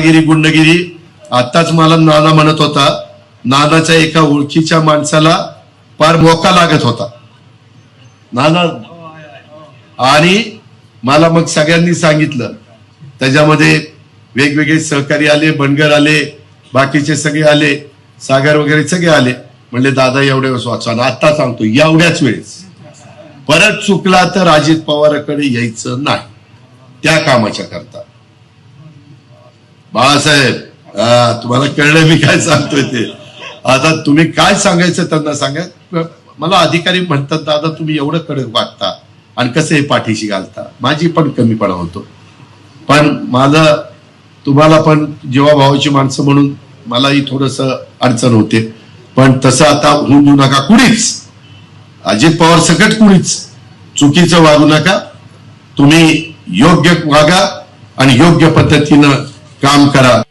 दादागिरी गुंडगिरी. आताच मला नाना म्हणत होता नानाच्या एका ओळखीच्या माणसाला फार मोका लागत होता. नाना आणि मला मग सगळ्यांनी सांगितलं. त्याच्यामध्ये वेगवेगळे सहकारी आले बनगर आले बाकीचे सगळे आले सागर वगैरे सगळे आले. म्हणले दादा एवढ्या वेळेस वाचा आता सांगतो एवढ्याच वेळेस. परत चुकला तर अजित पवाराकडे यायचं नाही. त्या कामाच्या करता. बाळासाहेब तुम्हाला कळलं मी काय सांगतोय ते. आता तुम्ही काय सांगायचं त्यांना सांगा. मला अधिकारी म्हणतात दादा तुम्ही एवढं कडक वागता आणि कसं हे पाठीशी घालता? माझी पण कमीपणा होतो. पण माझं तुम्हाला पण जेव्हा भावाची माणसं म्हणून मलाही थोडस अडचण होते. पण तसं आता होऊन देऊ नका कुणीच. अजित पवार सकट कुणीच. चुकीचं वागू नका. तुम्ही योग्य वागा आणि योग्य पद्धतीनं काम करा.